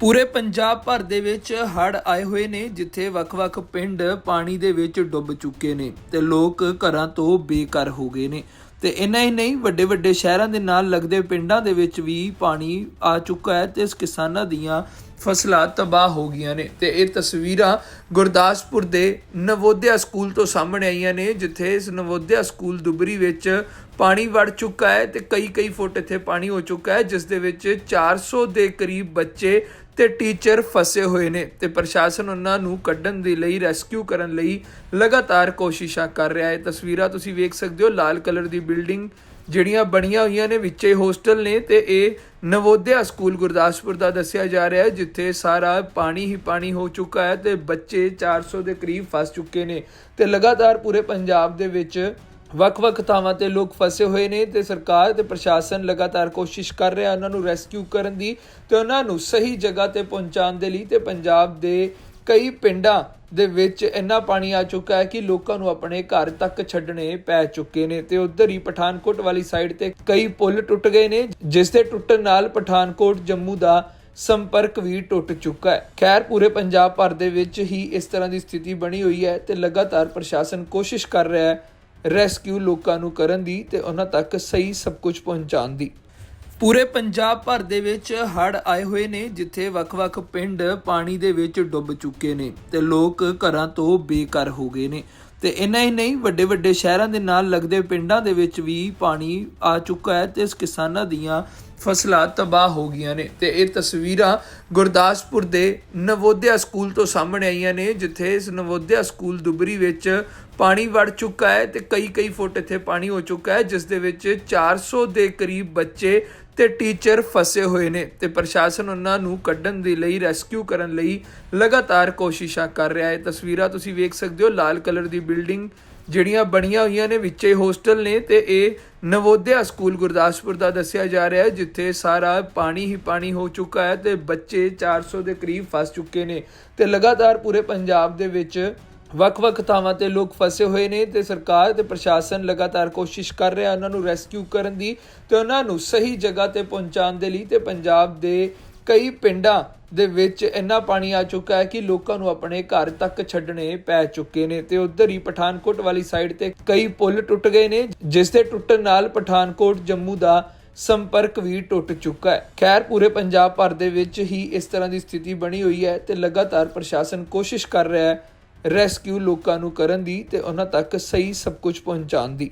ਪੂਰੇ ਪੰਜਾਬ ਭਰ ਦੇ ਵਿੱਚ ਹੜ੍ਹ ਆਏ ਹੋਏ ਨੇ, ਜਿੱਥੇ ਵੱਖ-ਵੱਖ ਪਿੰਡ ਪਾਣੀ ਦੇ ਵਿੱਚ ਡੁੱਬ ਚੁੱਕੇ ਨੇ ਤੇ ਲੋਕ ਘਰਾਂ ਤੋਂ ਬੇਘਰ ਹੋ ਗਏ ਨੇ। ਤੇ ਇੰਨਾ ਹੀ ਨਹੀਂ ਵੱਡੇ ਵੱਡੇ ਸ਼ਹਿਰਾਂ ਦੇ ਨਾਲ ਲੱਗਦੇ ਪਿੰਡਾਂ ਦੇ ਵਿੱਚ ਵੀ ਪਾਣੀ ਆ ਚੁੱਕਾ ਹੈ ਤੇ ਇਸ ਕਿਸਾਨਾਂ ਦੀਆਂ ਫਸਲਾਂ ਤਬਾਹ ਹੋ ਗਈਆਂ ਨੇ ਤੇ ਇਹ ਤਸਵੀਰਾਂ ਗੁਰਦਾਸਪੁਰ ਦੇ ਨਵੋਦਿਆ ਸਕੂਲ ਤੋਂ ਸਾਹਮਣੇ ਆਈਆਂ ਨੇ, ਜਿੱਥੇ ਇਸ ਨਵੋਦਿਆ ਸਕੂਲ ਦੁਬਰੀ ਵਿੱਚ ਪਾਣੀ ਵੜ ਚੁੱਕਾ ਹੈ ਤੇ ਕਈ ਕਈ ਫੁੱਟ ਇੱਥੇ ਪਾਣੀ ਹੋ ਚੁੱਕਾ ਹੈ, ਜਿਸ ਦੇ ਵਿੱਚ 400 ਦੇ ਕਰੀਬ ਬੱਚੇ ਤੇ ਟੀਚਰ ਫਸੇ ਹੋਏ ਨੇ ਤੇ ਪ੍ਰਸ਼ਾਸਨ ਉਹਨਾਂ ਨੂੰ ਕੱਢਣ ਦੇ ਲਈ, ਰੈਸਕਿਊ ਕਰਨ ਲਈ ਲਗਾਤਾਰ ਕੋਸ਼ਿਸ਼ਾਂ ਕਰ ਰਿਹਾ ਹੈ। ਤਸਵੀਰਾਂ ਤੁਸੀਂ ਵੇਖ ਸਕਦੇ ਹੋ, ਲਾਲ ਕਲਰ ਦੀ ਬਿਲਡਿੰਗ ਜਿਹੜੀਆਂ ਬਣੀਆਂ ਹੋਈਆਂ ਨੇ ਵਿੱਚੇ ਹੋਸਟਲ ਨੇ ਤੇ ਇਹ ਨਵੋਦਿਆ ਸਕੂਲ ਗੁਰਦਾਸਪੁਰ ਦਾ ਦੱਸਿਆ ਜਾ ਰਿਹਾ ਹੈ, ਜਿੱਥੇ ਸਾਰਾ ਪਾਣੀ ਹੀ ਪਾਣੀ ਹੋ ਚੁੱਕਾ ਹੈ ਤੇ ਬੱਚੇ 400 ਦੇ ਕਰੀਬ ਫਸ ਚੁੱਕੇ ਨੇ ਤੇ ਲਗਾਤਾਰ ਪੂਰੇ ਪੰਜਾਬ ਦੇ ਵਿੱਚ ਵੱਖ-ਵੱਖ ਥਾਵਾਂ ਤੇ ਲੋਕ ਫਸੇ ਹੋਏ ਨੇ ਤੇ ਸਰਕਾਰ ਤੇ ਪ੍ਰਸ਼ਾਸਨ ਲਗਾਤਾਰ ਕੋਸ਼ਿਸ਼ ਕਰ ਰਿਹਾ ਉਹਨਾਂ ਨੂੰ ਰੈਸਕਿਊ ਕਰਨ ਦੀ ਤੇ ਉਹਨਾਂ ਨੂੰ ਸਹੀ ਜਗ੍ਹਾ ਤੇ ਪਹੁੰਚਾਉਣ ਦੇ ਲਈ ਤੇ ਪੰਜਾਬ ਦੇ ਕਈ ਪਿੰਡਾਂ ਦੇ ਵਿੱਚ ਇੰਨਾ ਪਾਣੀ ਆ ਚੁੱਕਾ ਹੈ ਕਿ ਲੋਕਾਂ ਨੂੰ ਆਪਣੇ ਘਰ ਤੱਕ ਛੱਡਣੇ ਪੈ ਚੁੱਕੇ ਨੇ ਤੇ ਉਧਰ ਹੀ ਪਠਾਨਕੋਟ ਵਾਲੀ ਸਾਈਡ ਤੇ ਕਈ ਪੁਲ ਟੁੱਟ ਗਏ ਨੇ, ਜਿਸ ਦੇ ਟੁੱਟਣ ਨਾਲ ਪਠਾਨਕੋਟ ਜੰਮੂ ਦਾ ਸੰਪਰਕ ਵੀ ਟੁੱਟ ਚੁੱਕਾ ਹੈ। ਖੈਰ, ਪੂਰੇ ਪੰਜਾਬ ਭਰ ਦੇ ਵਿੱਚ ਹੀ ਇਸ ਤਰ੍ਹਾਂ ਦੀ ਸਥਿਤੀ ਬਣੀ ਹੋਈ ਹੈ ਤੇ ਲਗਾਤਾਰ ਪ੍ਰਸ਼ਾਸਨ ਕੋਸ਼ਿਸ਼ ਕਰ ਰਿਹਾ ਹੈ ਰੈਸਕਿਊ ਲੋਕਾਂ ਨੂੰ ਕਰਨ ਦੀ ਤੇ ਉਹਨਾਂ ਤੱਕ ਸਹੀ ਸਭ ਕੁਝ ਪਹੁੰਚਾਉਣ ਦੀ। ਪੂਰੇ ਪੰਜਾਬ ਭਰ ਦੇ ਵਿੱਚ ਹੜ੍ਹ ਆਏ ਹੋਏ ਨੇ, ਜਿੱਥੇ ਵੱਖ-ਵੱਖ ਪਿੰਡ ਪਾਣੀ ਦੇ ਵਿੱਚ ਡੁੱਬ ਚੁੱਕੇ ਨੇ ਤੇ ਲੋਕ ਘਰਾਂ ਤੋਂ ਬੇਘਰ ਹੋ ਗਏ ਨੇ। ਤੇ ਇੰਨਾ ਹੀ ਨਹੀਂ ਵੱਡੇ ਵੱਡੇ ਸ਼ਹਿਰਾਂ ਦੇ ਨਾਲ ਲੱਗਦੇ ਪਿੰਡਾਂ ਦੇ ਵਿੱਚ ਵੀ ਪਾਣੀ ਆ ਚੁੱਕਾ ਹੈ ਤੇ ਇਸ ਕਿਸਾਨਾਂ ਦੀਆਂ ਫਸਲਾਂ ਤਬਾਹ ਹੋ ਗਈਆਂ ਨੇ ਤੇ ਇਹ ਤਸਵੀਰਾਂ ਗੁਰਦਾਸਪੁਰ ਦੇ ਨਵੋਦਿਆ ਸਕੂਲ ਤੋਂ ਸਾਹਮਣੇ ਆਈਆਂ ਨੇ, ਜਿੱਥੇ ਇਸ ਨਵੋਦਿਆ ਸਕੂਲ ਦੁਬਰੀ ਵਿੱਚ ਪਾਣੀ ਵੜ ਚੁੱਕਾ ਹੈ ਤੇ ਕਈ ਕਈ ਫੁੱਟ ਇੱਥੇ ਪਾਣੀ ਹੋ ਚੁੱਕਾ ਹੈ, ਜਿਸ ਦੇ ਵਿੱਚ 400 ਦੇ ਕਰੀਬ ਬੱਚੇ ਤੇ ਟੀਚਰ ਫਸੇ ਹੋਏ ਨੇ ਤੇ ਪ੍ਰਸ਼ਾਸਨ ਉਹਨਾਂ ਨੂੰ ਕੱਢਣ ਦੇ ਲਈ, ਰੈਸਕਿਊ ਕਰਨ ਲਈ ਲਗਾਤਾਰ ਕੋਸ਼ਿਸ਼ਾਂ ਕਰ ਰਿਹਾ ਹੈ। ਤਸਵੀਰਾਂ ਤੁਸੀਂ ਵੇਖ ਸਕਦੇ ਹੋ, ਲਾਲ ਕਲਰ ਦੀ ਬਿਲਡਿੰਗ ਜਿਹੜੀਆਂ ਬਣੀਆਂ ਹੋਈਆਂ ਨੇ, ਵਿੱਚੇ ਹੋਸਟਲ ਨੇ ਤੇ ਇਹ ਨਵੋਦਿਆ ਸਕੂਲ ਗੁਰਦਾਸਪੁਰ ਦਾ ਦੱਸਿਆ ਜਾ ਰਿਹਾ ਹੈ, ਜਿੱਥੇ ਸਾਰਾ ਪਾਣੀ ਹੀ ਪਾਣੀ ਹੋ ਚੁੱਕਾ ਹੈ ਤੇ ਬੱਚੇ 400 ਦੇ ਕਰੀਬ ਫਸ ਚੁੱਕੇ ਨੇ ਤੇ ਲਗਾਤਾਰ ਪੂਰੇ ਪੰਜਾਬ ਦੇ ਵਿੱਚ ਵੱਖ-ਵੱਖ ਥਾਵਾਂ ਤੇ ਲੋਕ ਫਸੇ ਹੋਏ ਨੇ ਤੇ ਸਰਕਾਰ ਤੇ ਪ੍ਰਸ਼ਾਸਨ ਲਗਾਤਾਰ ਕੋਸ਼ਿਸ਼ ਕਰ ਰਿਹਾ ਉਹਨਾਂ ਨੂੰ ਰੈਸਕਿਊ ਕਰਨ ਦੀ ਤੇ ਉਹਨਾਂ ਨੂੰ ਸਹੀ ਜਗ੍ਹਾ ਤੇ ਪਹੁੰਚਾਉਣ ਦੇ ਲਈ ਤੇ ਪੰਜਾਬ ਦੇ ਕਈ ਪਿੰਡਾਂ ਦੇ ਵਿੱਚ ਇੰਨਾ ਪਾਣੀ ਆ ਚੁੱਕਾ ਹੈ ਕਿ ਲੋਕਾਂ ਨੂੰ ਆਪਣੇ ਘਰ ਤੱਕ ਛੱਡਣੇ ਪੈ ਚੁੱਕੇ ਨੇ ਤੇ ਉਧਰ ਹੀ ਪਠਾਨਕੋਟ ਵਾਲੀ ਸਾਈਡ ਤੇ ਕਈ ਪੁਲ ਟੁੱਟ ਗਏ ਨੇ, ਜਿਸ ਦੇ ਟੁੱਟਣ ਨਾਲ ਪਠਾਨਕੋਟ ਜੰਮੂ ਦਾ ਸੰਪਰਕ ਵੀ ਟੁੱਟ ਚੁੱਕਾ ਹੈ। ਖੈਰ, ਪੂਰੇ ਪੰਜਾਬ ਭਰ ਦੇ ਵਿੱਚ ਹੀ ਇਸ ਤਰ੍ਹਾਂ ਦੀ ਸਥਿਤੀ ਬਣੀ ਹੋਈ ਹੈ ਤੇ ਲਗਾਤਾਰ ਪ੍ਰਸ਼ਾਸਨ ਕੋਸ਼ਿਸ਼ ਕਰ ਰਿਹਾ ਹੈ ਰੈਸਕਿਊ ਲੋਕਾਂ ਨੂੰ ਕਰਨ ਦੀ ਤੇ ਉਹਨਾਂ ਤੱਕ ਸਹੀ ਸਭ ਕੁਝ ਪਹੁੰਚਾਉਣ ਦੀ।